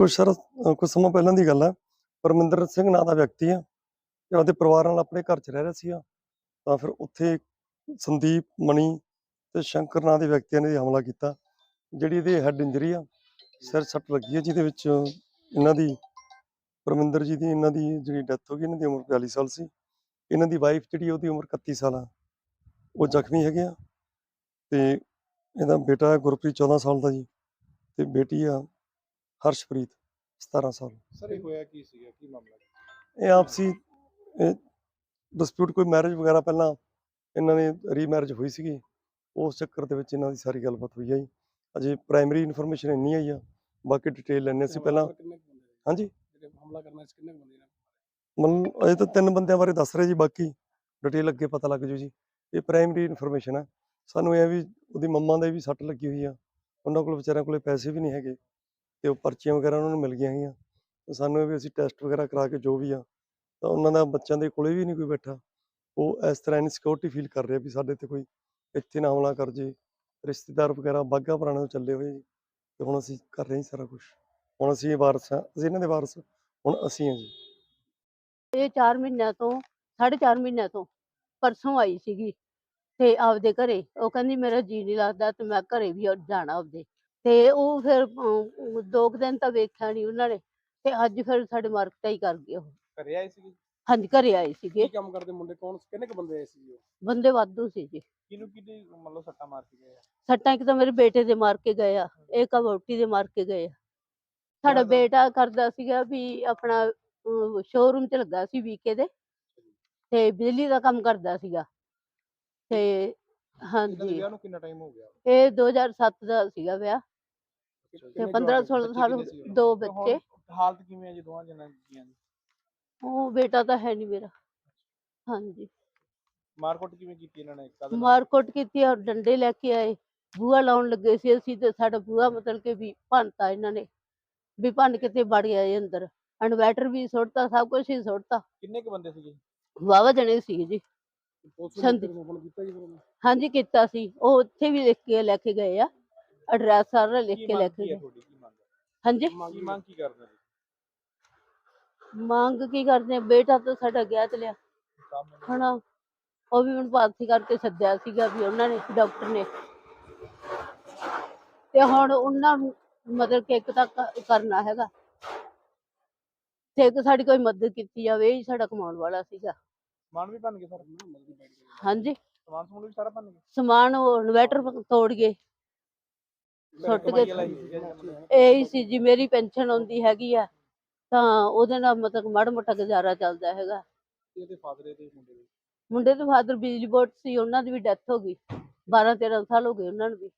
ਕੁਝ ਸਰ ਅ, ਕੁਝ ਸਮਾਂ ਪਹਿਲਾਂ ਦੀ ਗੱਲ ਹੈ ਪਰਮਿੰਦਰ ਸਿੰਘ ਨਾਂ ਦਾ ਵਿਅਕਤੀ ਆ ਤੇ ਆਪਦੇ ਪਰਿਵਾਰ ਨਾਲ ਆਪਣੇ ਘਰ 'ਚ ਰਹਿ ਰਿਹਾ ਸੀਗਾ। ਤਾਂ ਫਿਰ ਉੱਥੇ ਸੰਦੀਪ ਮਣੀ ਤੇ ਸ਼ੰਕਰ ਨਾਂ ਦੇ ਵਿਅਕਤੀਆਂ ਨੇ ਹਮਲਾ ਕੀਤਾ ਜਿਹੜੀ ਇਹਦੇ ਹੈਡ ਇੰਜਰੀ ਆ ਸਿਰ ਸੱਟ ਲੱਗੀ ਹੈ ਜਿਹਦੇ ਵਿੱਚ ਇਹਨਾਂ ਦੀ ਪਰਮਿੰਦਰ ਜੀ ਦੀ ਇਹਨਾਂ ਦੀ ਜਿਹੜੀ ਡੈਥ ਹੋ ਗਈ ਇਹਨਾਂ ਦੀ ਉਮਰ 42 ਸਾਲ ਸੀ। ਇਹਨਾਂ ਦੀ ਵਾਈਫ ਜਿਹੜੀ ਉਹਦੀ ਉਮਰ 31 ਸਾਲ ਆ। ਉਹ ਜ਼ਖਮੀ ਹੈਗੇ ਆ ਤੇ ਇਹਦਾ ਬੇਟਾ ਗੁਰਪ੍ਰੀਤ 14 ਸਾਲ ਦਾ ਜੀ। ਤੇ ਬੇਟੀ ਆ ਹਰਸ਼ਪ੍ਰੀਤ 17 ਸਾਲ। ਸਰ ਇਹ ਹੋਇਆ ਕੀ ਸੀਗਾ? ਕੀ ਮਾਮਲਾ ਇਹ ਆਪਸੀ ਡਿਸਪਿਊਟ ਕੋਈ ਮੈਰਿਜ ਵਗੈਰਾ ਪਹਿਲਾਂ ਇਹਨਾਂ ਨੇ ਰੀਮੈਰਿਜ ਹੋਈ ਸੀਗੀ। ਉਸ ਚੱਕਰ ਦੇ ਵਿੱਚ ਇਹਨਾਂ ਦੀ ਸਾਰੀ ਗੱਲਬਾਤ ਹੋਈ ਆ ਜੀ। ਅਜੇ ਪ੍ਰਾਇਮਰੀ ਇਨਫੋਰਮੇਸ਼ਨ ਇੰਨੀ ਆਈ ਆ ਬਾਕੀ ਡਿਟੇਲ ਲੈਣੇ ਸੀ ਪਹਿਲਾਂ? ਹਾਂਜੀ? ਹਮਲਾ ਕਰਨਾ ਸੀ ਕਿੰਨੇ ਕੁ ਬੰਦੇ ਨੇ ਮਨ ਅਜੇ ਤਾਂ ਤਿੰਨ ਬੰਦਿਆਂ ਬਾਰੇ ਦੱਸ ਰਹੇ ਜੀ ਬਾਕੀ ਡਿਟੇਲ ਅੱਗੇ ਪਤਾ ਲੱਗ ਜੂ ਜੀ। ਇਹ ਪ੍ਰਾਇਮਰੀ ਇਨਫੋਰਮੇਸ਼ਨ ਹੈ ਸਾਨੂੰ ਇਹ ਆ ਵੀ ਉਹਦੀ ਮੰਮਾ ਦੇ ਵੀ ਸੱਟ ਲੱਗੀ ਹੋਈ ਆ। ਉਹਨਾਂ ਕੋਲ ਵਿਚਾਰਿਆਂ ਕੋਲੇ ਪੈਸੇ ਵੀ ਨਹੀਂ ਹੈਗੇ। ਤੇ ਉਹ ਪਰਚੀਆਂ ਵਗੈਰਾ ਉਹਨਾਂ ਨੂੰ ਮਿਲ ਗਈਆਂ ਹੈਗੀਆਂ। ਤੇ ਸਾਨੂੰ ਇਹ ਵੀ ਅਸੀਂ ਟੈਸਟ ਵਗੈਰਾ ਕਰਾ ਕੇ ਜੋ ਵੀ ਆ, ਤਾਂ ਉਹਨਾਂ ਦਾ ਬੱਚਿਆਂ ਦੇ ਕੋਲੇ ਵੀ ਨਹੀਂ ਕੋਈ ਬੈਠਾ। ਉਹ ਇਸ ਤਰ੍ਹਾਂ ਇਨਸਿਕਿਉਰਿਟੀ ਫੀਲ ਕਰ ਰਿਹਾ ਵੀ ਸਾਡੇ ਤੇ ਕੋਈ ਇੱਥੇ ਨਾ ਹਮਲਾ ਕਰ ਜੇ, ਰਿਸ਼ਤੇਦਾਰ ਵਗੈਰਾ ਬਾਗਾ ਪੁਰਾਣੇ ਤੋਂ ਚੱਲੇ ਹੋਏ ਜੀ। ਤੇ ਹੁਣ ਅਸੀਂ ਕਰ ਰਹੇ ਹਾਂ ਸਾਰਾ ਕੁਝ ਹੁਣ ਅਸੀਂ ਇਹ ਵਾਰਸ ਹਾਂ ਅਸੀਂ ਇਹਨਾਂ ਦੇ ਵਾਰਸ, ਹੁਣ ਅਸੀਂ ਹਾਂ ਜੀ। ਇਹ 4 ਮਹੀਨਿਆਂ ਤੋਂ 4.5 ਮਹੀਨਿਆਂ ਤੋਂ ਪਰਸੋਂ ਆਈ ਸੀਗੀ ਤੇ ਆਪਦੇ ਘਰੇ। ਉਹ ਕਹਿੰਦੀ, ਮੇਰਾ ਜੀ ਨਹੀਂ ਲੱਗਦਾ ਤੇ ਮੈਂ ਘਰੇ ਵੀ ਜਾਣਾ ਆਪਦੇ। ਤੇ ਉਹ ਫਿਰ ਅਮ, ਦੋ ਕੁ ਦਿਨ ਤਾਂ ਵੇਖਿਆ ਨਹੀਂ ਉਹਨਾਂ ਨੇ ਤੇ ਅੱਜ ਫਿਰ ਸਾਡੇ ਮਾਰਕਟਾਈ ਕਰ ਗਏ ਉਹ। ਘਰੇ ਆਏ ਸੀਗੇ? ਹਾਂਜੀ ਘਰੇ ਆਏ ਸੀਗੇ। ਕੀ ਕੰਮ ਕਰਦੇ ਮੁੰਡੇ? ਕੌਣ ਕਿੰਨੇ ਕੁ ਬੰਦੇ ਆਏ ਸੀ ਉਹ? ਬੰਦੇ ਵਾਧੂ ਸੀ ਜੀ। ਕਿਹਨੂੰ ਕਿਹਦੀ ਮੰਨ ਲਓ ਸੱਟਾਂ ਮਾਰ ਕੇ ਗਏ ਆ? ਸੱਟਾਂ ਇੱਕ ਤਾਂ ਮੇਰੇ ਬੇਟੇ ਦੇ ਮਾਰ ਕੇ ਗਏ ਆ ਇੱਕ ਆ ਵਹੁਟੀ ਦੇ ਮਾਰ ਕੇ ਗਏ ਆ। ਸਾਡਾ ਬੇਟਾ ਕਰਦਾ ਸੀਗਾ ਵੀ ਆਪਣਾ ਸ਼ੋਰੂਮ 'ਚ ਲੱਗਾ ਸੀ ਵੀਕੇ ਦੇ। ਤੇ ਬਿਜਲੀ ਦਾ ਕੰਮ ਕਰਦਾ ਸੀਗਾ। ਤੇ ਇਹਨਾਂ ਦੇ ਹਾਂਜੀ। ਵਿਆਹ ਨੂੰ ਕਿੰਨਾ ਟਾਈਮ ਹੋ ਗਿਆ? ਇਹ 2007 ਦਾ ਸੀਗਾ ਵਿਆਹ। ਤੇ ਕਿੰਨੇ 15 ਜਵਾਕ- 16 ਬੱਚੇ ਸਾਲ? ਦੋ ਬੱਚੇ। ਹਾਲਤ ਕਿਵੇਂ ਹੈ ਜੀ ਦੋਵਾਂ ਜਣਾਂ ਦੀਆਂ ਦੀ? ਉਹ ਬੇਟਾ ਤਾਂ ਹੈ ਨਹੀਂ ਮੇਰਾ। ਹਾਂਜੀ। ਮਾਰਕੁੱਟ ਕਿਵੇਂ ਕੀਤੀ ਇਹਨਾਂ ਨੇ? ਨਾਲ? ਮਾਰਕੁੱਟ ਕੀਤੀ ਔਰ ਡੰਡੇ ਲੈ ਕੇ ਆਏ। ਬੂਹਾ ਲਾਉਣ ਲੱਗੇ ਸੀ ਅਸੀਂ ਤੇ ਸਾਡਾ ਬੂਹਾ ਮਤਲਬ ਕਿ ਵੀ ਭੰਨਤਾ ਇਹਨਾਂ ਨੇ। ਵੀ ਭੰਨ ਕੇ ਤੇ ਵੜ ਗਿਆ ਅੰਦਰ। ਇਨਵੈਟਰ ਵੀ ਸੁੱਟਤਾ ਸਭ ਕੁਝ ਹੀ ਸੁੱਟਤਾ। ਕਿੰਨੇ ਕੁ ਬੰਦੇ ਸੀਗੇ? ਵਾਵਾ ਜਣੇ ਸੀ ਜੀ। ਸੰਦੀ-? ਹਾਂਜੀ ਕੀਤਾ ਸੀ। ਉਹ ਉੱਥੇ ਵੀ ਲਿਖ ਕੇ ਲੈ ਕੇ ਗਏ ਆ। ਐਡਰੈਸ ਸਾਰਾ ਲਿਖ ਕੀ ਲੈ ਕੇ ਗਏ। ਹਾਂਜੀ? ਮੰਗ ਕੀ ਕਰਦੇ ਮੰਗ ਕੀ ਕਰਦੇ ਬੇਟਾ ਤਾਂ ਸਾਡਾ ਗਿਆ ਤੇ ਲਿਆ ਹਨਾ? ਉਹ ਵੀ ਹੁਣ ਪਾਰਟੀ ਕਰਕੇ ਸੱਦਿਆ ਸੀਗਾ ਵੀ ਉਹਨਾਂ ਨੇ ਡਾਕਟਰ ਨੇ। ਤੇ ਹੁਣ ਉਹਨਾਂ ਨੂੰ ਮਤਲਬ ਕਿ ਇੱਕ ਤਾਂ ਕਰਨਾ ਹੈਗਾ। ਤੇ ਇੱਕ ਸਾਡੀ ਕੋਈ ਮਦਦ ਕੀਤੀ ਜਾਵੇ ਇਹ ਸਾਡਾ ਕਮਾਉਣ ਵਾਲਾ ਸੀਗਾ। ਸਮਾਨ ਵੀ ਬਣ ਗਿਆ ਸਰ ਹਾਂਜੀ। ਸਮਾਨ ਸਮੂਨ ਵੀ ਸਾਰਾ ਉਹ ਇਨਵੈਟਰ ਤੋੜ ਗਏ ਸੁੱਟ ਗਏ। ਇਹ ਹੀ ਸੀ ਜੀ ਮੇਰੀ ਪੈਨਸ਼ਨ ਆਉਂਦੀ ਹੈਗੀ ਆ ਤਾਂ ਉਹਦੇ ਨਾਲ ਮਤਲਬ ਮਾੜਾ ਮੋਟਾ ਗੁਜ਼ਾਰਾ ਚੱਲਦਾ ਹੈਗਾ। ਇਹਦੇ ਫਾਦਰ ਤੇ ਮੁੰਡੇ ਦੇ? ਮੁੰਡੇ ਦੇ ਫਾਦਰ ਬਿਜਲੀ ਬੋਰਡ ਸੀ ਉਹਨਾਂ ਦੀ ਵੀ ਡੈਥ ਹੋ ਗਈ। 12 13 ਸਾਲ ਹੋ ਗਏ ਉਹਨਾਂ ਨੂੰ ਵੀ।